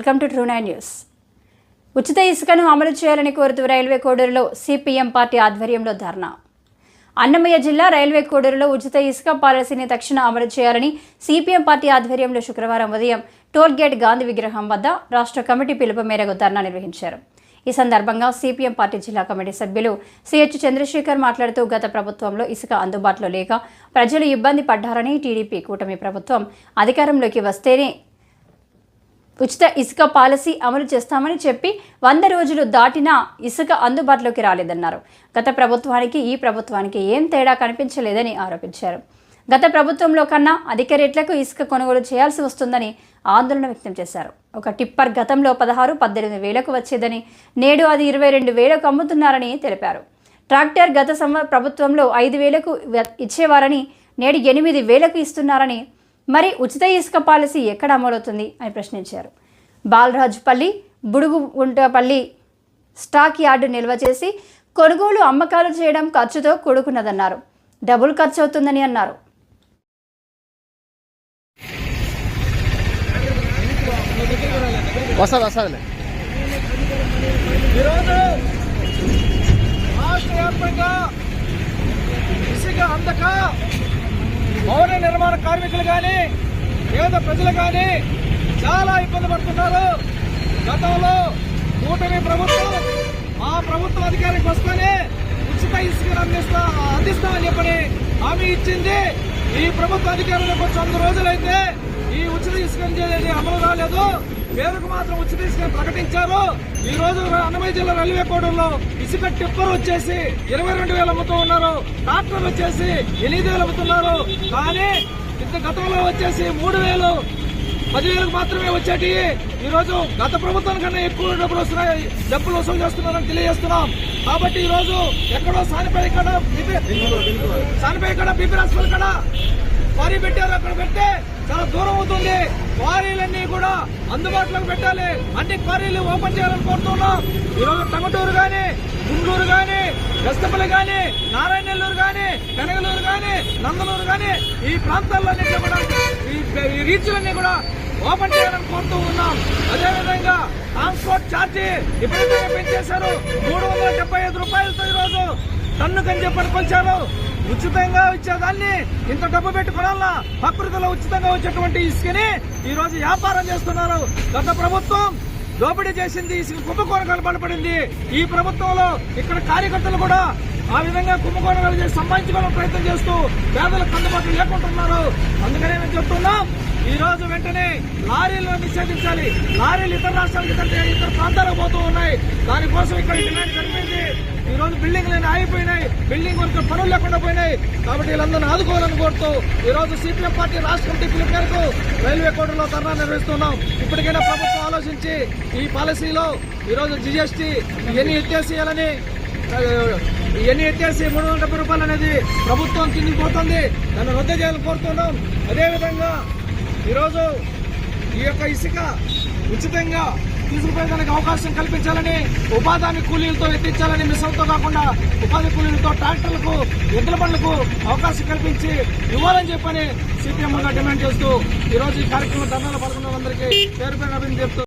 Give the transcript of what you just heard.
Welcome to true nine news ఉచిత ఇసుకను అమలు చేయాలని కోరుతూ రైల్వే కోడూరులో సిపిఎం పార్టీ ఆధ్వర్యంలో ధర్నా. అన్నమయ్య జిల్లా రైల్వే కోడూరులో ఉచిత ఇసుక పాలసీని తక్షణ అమలు చేయాలని సిపిఎం పార్టీ ఆధ్వర్యంలో శుక్రవారం ఉదయం టోల్ గేట్ గాంధీ విగ్రహం వద్ద రాష్ట్ర కమిటీ పిలుపు మేరకు ధర్నా నిర్వహించారు. ఈ సందర్భంగా సిపిఎం పార్టీ జిల్లా కమిటీ సభ్యులు సిహెచ్ చంద్రశేఖర్ మాట్లాడుతూ గత ప్రభుత్వంలో ఇసుక అందుబాటులో లేక ప్రజలు ఇబ్బంది పడ్డారని టీడీపీ కూటమి ప్రభుత్వం అధికారంలోకి వస్తేనే ఉచిత ఇసుక పాలసీ అమలు చేస్తామని చెప్పి వంద రోజులు దాటినా ఇసుక అందుబాటులోకి రాలేదన్నారు. గత ప్రభుత్వానికి ఈ ప్రభుత్వానికి ఏం తేడా కనిపించలేదని ఆరోపించారు. గత ప్రభుత్వంలో కన్నా అధిక రేట్లకు ఇసుక కొనుగోలు చేయాల్సి వస్తుందని ఆందోళన వ్యక్తం చేశారు. ఒక టిప్పర్ గతంలో పదహారు పద్దెనిమిది వేలకు వచ్చేదని నేడు అది ఇరవై రెండు వేలకు అమ్ముతున్నారని తెలిపారు. ట్రాక్టర్ గత సంవ ప్రభుత్వంలో ఐదు వేలకు ఇచ్చేవారని నేడు ఎనిమిది వేలకు ఇస్తున్నారని మరి ఉచిత ఇసుక పాలసీ ఎక్కడ అమలవుతుంది అని ప్రశ్నించారు. బాలరాజుపల్లి బుడుగుంటపల్లి స్టాక్ యార్డు నిల్వ చేసి కొనుగోలు అమ్మకాలు చేయడం ఖర్చుతో కూడుకున్నదన్నారు. డబుల్ ఖర్చు అవుతుందని అన్నారు. వస్తుంది వస్తుందిలే? ఈరోజు రాష్ట్ర వ్యాప్తంగా ఇసుక అందక భవన నిర్మాణ కార్మికులు కానీ పేద ప్రజలు కానీ చాలా ఇబ్బంది పడుతున్నారు. గతంలో కూటమి ప్రభుత్వం ఆ ప్రభుత్వం అధికారికి వస్తేనే ఉచిత ఇసుకను అందిస్తా అందిస్తామని చెప్పని హామీ ఇచ్చింది. ఈ ప్రభుత్వ అధికారులకు వచ్చి వంద రోజులైతే ఈ ఉచిత ఇసుక అనేది అమలు రాలేదు. పేరుకు మాత్రం ఉచిత ఇసుక ప్రకటించారు. ఈ రోజు అన్నమయ్య జిల్లా రైల్వే కోడంలో ఇసుక టిప్పర్ వచ్చేసి ఇరవై రెండు వేలు అమ్ముతూ ఉన్నారు. ట్రాక్టర్ వచ్చేసి ఎనిమిది వేలు అమ్ముతున్నారు కానీ ఇంత గతంలో వచ్చేసి మూడు వేలు పదివేలకు మాత్రమే వచ్చేటి ఈ రోజు గత ప్రభుత్వం కన్నా ఎక్కువ డబ్బులు వస్తున్నాయి. డబ్బులు వసూలు చేస్తున్నారని తెలియజేస్తున్నాం. కాబట్టి ఈ రోజు ఎక్కడో సానిపై కడ సానిపై కడ బీపీ హాస్పిటల్ కడ క్వారీ పెట్టారు అక్కడ పెడితే చాలా దూరం అవుతుంది. క్వారీలన్నీ కూడా అందుబాటులోకి పెట్టాలి. అన్ని క్వారీలు ఓపెన్ చేయాలని కోరుతున్నాం. ఈ రోజు టంగటూరు గాని గుంటూరు గాని గస్తపల్లి గాని నారాయణల్లూరు గాని కనగలూరు గాని నందలూరు గాని ఈ ప్రాంతాలన్నింటిలో కూడా ఈ ఈ రీచ్లన్నీ కూడా ఓపెన్ చేయాలని కోరుతూ ఉన్నాం. అదేవిధంగా ట్రాన్స్పోర్ట్ ఛార్జీ ఇప్పటికే పెంచేశారు. మూడు వందల డెబ్బై ఐదు రూపాయలతో ఈరోజు రోజు టన్ను కని చెప్పని కొలిచారు ఉచితంగా ఇచ్చేదాన్ని. ఇంత డబ్బు పెట్టి ప్రకృతిలో ఉచితంగా వచ్చేటువంటి ఇసుకని ఈ రోజు వ్యాపారం చేస్తున్నారు. గత ప్రభుత్వం దోపిడీ చేసింది ఇసుక కుంభకోణాలు బలపడింది. ఈ ప్రభుత్వంలో ఇక్కడ కార్యకర్తలు కూడా ఆ విధంగా కుంభకోణాలు చేసి సంపాదించుకోవడం ప్రయత్నం చేస్తూ పేదలకు అందుబాటులో లేకుంటున్నారు. అందుకనే మేము చెప్తున్నాం ఈ రోజు వెంటనే లారీలను నిషేధించాలి. లారీలు ఇతర రాష్ట్రాలకు కంటే ఇతర ప్రాంతాలకు పోతూ ఉన్నాయి. దానికోసం ఇక్కడ డిమాండ్ కనిపింది ఈ రోజు బిల్డింగ్లు ఆగిపోయినాయి. బిల్డింగ్ వరకు పనులు లేకుండా పోయినాయి. కాబట్టి వీళ్ళందరినీ ఆదుకోవాలని కోరుతూ ఈ రోజు సిపిఎం పార్టీ రాష్ట్ర కమిటీ పిలుపు మేరకు రైల్వే కోర్టులో ధర్నా నిర్వహిస్తున్నాం. ఇప్పటికైనా ప్రభుత్వం ఆలోచించి ఈ పాలసీలో ఈ రోజు జిఎస్టీ ఇవన్నీ ఎత్తేసేయాలని ఇవన్నీ ఎత్తేసి మూడు వందల డెబ్బై రూపాయలు అనేది ప్రభుత్వం కిందికి పోతుంది. దాన్ని రద్దు చేయాలని కోరుతున్నాం. అదేవిధంగా ఈరోజు ఈ యొక్క ఇసుక ఉచితంగా తీసుకుపోయేదానికి అవకాశం కల్పించాలని ఉపాధి కూలీలతో ఎత్తించాలని మిషన్తో కాకుండా ఉపాధి కూలీలతో ట్రాక్టర్లకు ఎద్దుల బండ్లకు అవకాశం కల్పించి ఇవ్వాలని చెప్పని సిపిఎం డిమాండ్ చేస్తూ ఈ రోజు ఈ కార్యక్రమం ధర్నాలు పాల్గొన్న అందరికీ పేరు పేరు అభివృద్ధి చెప్తూ